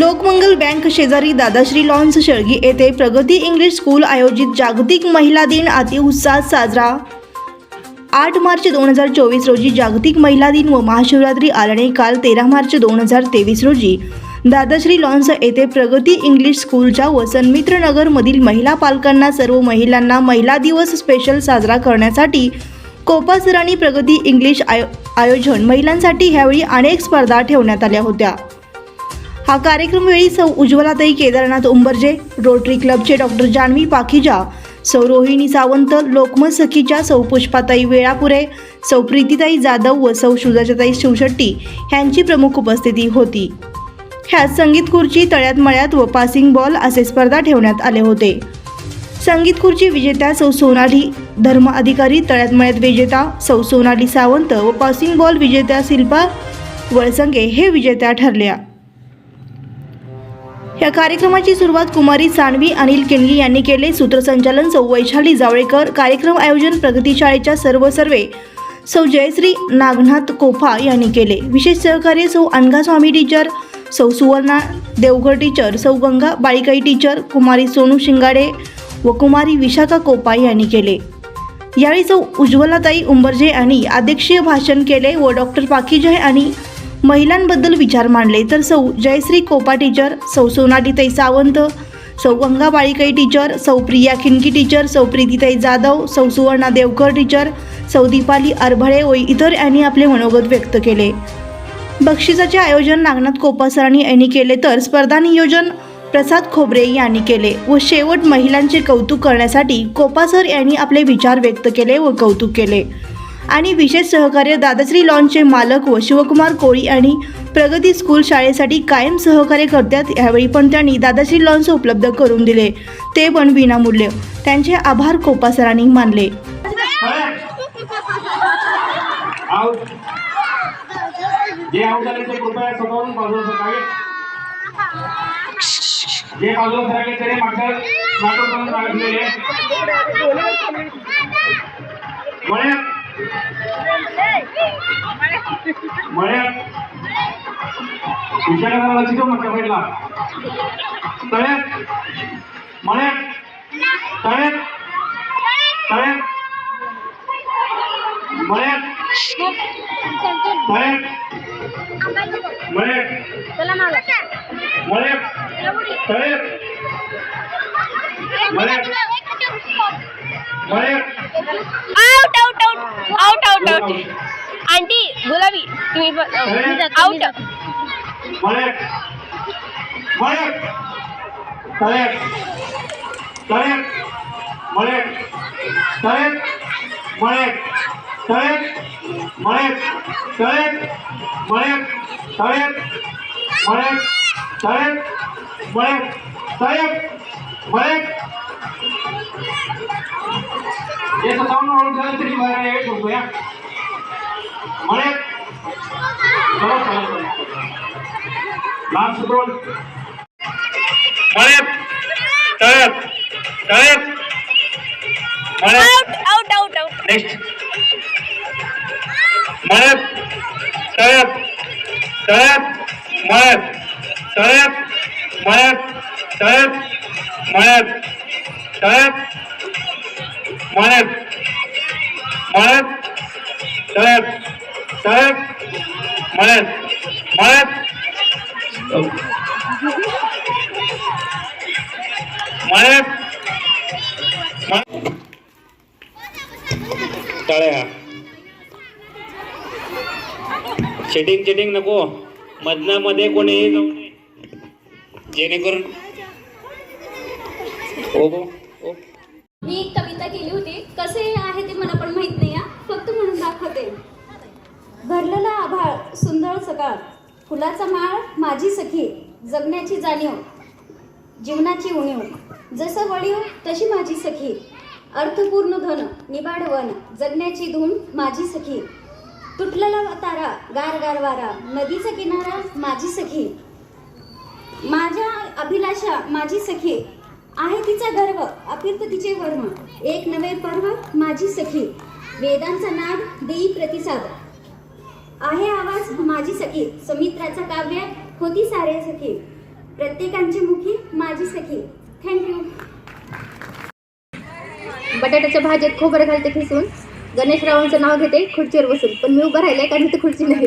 Lokmangal bank शेजारी Dadashri lawns Shelgi येथे प्रगती इंग्लिश स्कूल आयोजित जागतिक महिला दिन अतिउत्साहात साजरा. आठ मार्च दोन हजार चोवीस रोजी जागतिक महिला दिन व महाशिवरात्री आल्याने काल तेरा मार्च दोन हजार तेवीस रोजी. दादाश्री लॉन्स येथे प्रगती इंग्लिश स्कूलच्या वसंतमित्र नगरमधील महिला पालकांना सर्व महिलांना महिला दिवस स्पेशल साजरा करण्यासाठी कोपा सरांनी प्रगती इंग्लिश आयो आयोजन महिलांसाठी ह्यावेळी अनेक स्पर्धा ठेवण्यात आल्या होत्या. हा कार्यक्रम वेळी सौ उज्ज्वलाताई केदारनाथ उंबरजे रोटरी क्लबचे डॉक्टर जान्हवी पाखिजा सौ रोहिणी सावंत लोकमत सखीच्या सौ पुष्पाताई वेळापुरे सौ प्रीतीताई जाधव व सौ सुजाताई शिवशेट्टी यांची प्रमुख उपस्थिती होती. ह्यात संगीत खुर्ची तळ्यात मळ्यात व पासिंग बॉल असे स्पर्धा ठेवण्यात आले होते. संगीत खुर्ची विजेत्या सौ सोनाली धर्म अधिकारी तळ्यात मळ्यात विजेता सौ सोनाली सावंत व पासिंग बॉल विजेत्या शिल्पा वळसंगे हे विजेत्या ठरल्या. या कार्यक्रमाची सुरुवात कुमारी सानवी अनिल केंडली यांनी केले. सूत्रसंचालन सौ. वैशाली जावळेकर. कार्यक्रम आयोजन प्रगती शाळेच्या सर्व सर्वे सौ. जयश्री नागनाथ कोफा यांनी केले. विशेष सहकार्य सौ. अनघास्वामी टीचर सौ. सुवर्णा देवघर टीचर सौ. गंगा बाळिकाई टीचर कुमारी सोनू शिंगाडे व कुमारी विशाखा कोपा यांनी केले. यावेळी सौ. उज्ज्वलाताई उंबरजे यांनी अध्यक्षीय भाषण केले व डॉक्टर पाखीजय आणि महिलांबद्दल विचार मांडले तर सौ जयश्री कोपा टीचर सौ सोनाटीताई सावंत सौ गंगा बाळीकाई टीचर सौ प्रिया खिनकी टीचर सौ प्रीतीताई जाधव सौ सुवर्णा देवकर टीचर सौ दीपाली अरभळे व इतर यांनी आपले मनोगत व्यक्त केले. बक्षिसाचे आयोजन नागनाथ कोपासरांनी यांनी केले तर स्पर्धा नियोजन प्रसाद खोबरे यांनी केले व शेवट महिलांचे कौतुक करण्यासाठी कोपासर यांनी आपले विचार व्यक्त केले व कौतुक केले. आणि विशेष सहकार्य दादाश्री लॉनचे मालक व शिवकुमार कोळी आणि प्रगती स्कूल शाळेसाठी कायम सहकार्य करतात यावेळी पण त्यांनी दादाश्री लॉन्स उपलब्ध करून दिले ते पण विनामूल्य त्यांचे आभार कोपासरांनी मानले जे आउट झाले ते कृपया स्वतःहून बाजूला सरकावे जे बाजूला सरकले त्याने मागच्या नाटक करून मळ्यात. विचारायला लक्ष ठेव मागच्या साईडला तळ्यात. मळ्यात. तळ्यात. तळ्यात. मळ्यात. मळ्यात मळ्यात. मागा मळ्यात. तळ्यात. मळ्यात. मळ्यात. Out out out out out aunty गुलाबी तुम्ही आउट याचं वाढून झालं तरी बाहेर आहे कृपया मळ्यात चला चला चला लास्ट दोन मळ्यात तळ्यात तळ्यात मळ्यात आउट आउट आउट नेक्स्ट मळ्यात तळ्यात तळ्यात मळ्यात तळ्यात मळ्यात तळ्यात मळ्यात तळ्यात मळ्यात मळ्यात तळ्यात साहेब मळ्यात मळ्यात. मळ्यात. टाळ्या. चिटिंग चिटिंग नको. मधनामध्ये कोणी जाऊ नये जेणेकरून ओ ओ मी एक कविता केली होती. कसे आहे ते मला पण माहीत नाही फक्त म्हणून दाखवते. भरलेला आभाळ सुंदर सकाळ फुलाचा माळ माझी सखी जगण्याची जाणीव जीवनाची उणीव. जसं वळीव तशी माझी सखी. अर्थपूर्ण धन निबाड वन जगण्याची धून माझी सखी. तुटलेला तारा गार गार वारा नदीचा किनारा माझी सखी. माझ्या अभिलाषा माझी सखी. आहे तिचा गर्व अपिर्त तिचे वर्म एक नवे पर्व माझी सखी. वेदांचा नाद देई प्रतिसाद. आहे आवाज माझी सखी. सुमित्राचं काव्य होती सारे सखी. प्रत्येकांची मुखी माझी सखी. थँक्यू बटाट्याच्या भाजीत खोबरं घालते खिसून. गणेशरावांचं नाव घेते खुर्चीवर बसून. पण मी उभं राहिले कारण तिथे खुर्ची नाही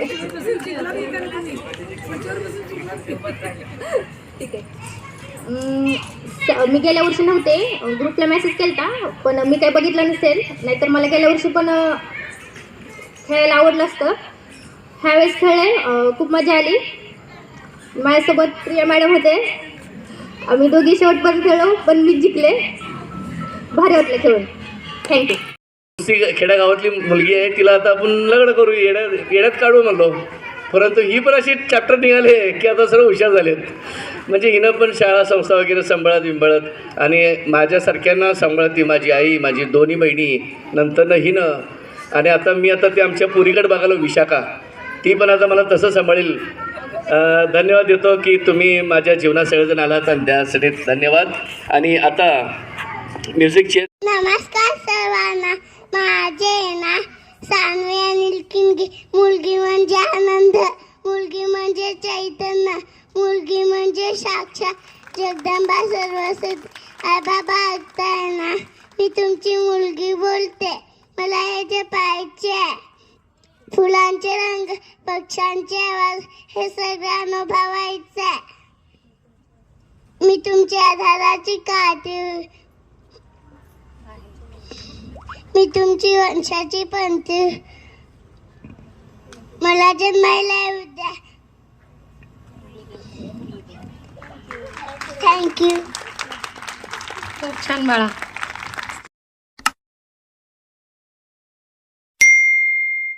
ठीक आहे. मी गेल्या वर्षी नव्हते. ग्रुपला मेसेज केलता पण मी काही बघितलं नसेल. नाहीतर मला गेल्या वर्षी पण खेळायला आवडलं असतं. ह्यावेळेस खेळले. खूप मजा आली. माझ्यासोबत प्रिया मॅडम होते. आम्ही दोघी शेवटपर्यंत खेळलो पण मी जिंकले. भारी वाटलं खेळून. थँक्यू ती खेड्यागावातली मुलगी आहे तिला आता आपण लग्न करू येड्यात येड्यात काढू म्हणलो. परंतु ही पण अशी चॅप्टर निघाले की आता सर्व हुशार झालेत. म्हणजे हिनं पण शाळा संस्था वगैरे सांभाळत बिंबळत आणि माझ्यासारख्यांना सांभाळत ती माझी आई माझी दोन्ही बहिणी नंतरनं हिनं. आणि आता मी आता ते आमच्या पुरीकडे बघायला विशाखा. ती पण आता मला तसं सांभाळील. धन्यवाद देतो की तुम्ही माझ्या जीवनात सगळेजण आलात आणि त्यासाठी धन्यवाद. आणि आता म्युझिकचे नमस्कार सर्वांना. माझे ना सानवी अनिल किनगी. मुलगी म्हणजे आनंद मुलगी म्हणजे चैतन्य मुलगी म्हणजे साक्षात. जगदंबा सर्वसत आबाबा बाबा ऐकताय ना मी तुमची मुलगी बोलते. मला हे जे पाहिजे फुलांचे रंग पक्ष्यांचे आवाज हे सगळे अनुभवायचे मी तुमच्या आधाराची काठी मी तुमची वंशाची पंथी. मला जन्मायला येऊ द्या. थँक्यू खूप छान बाळा.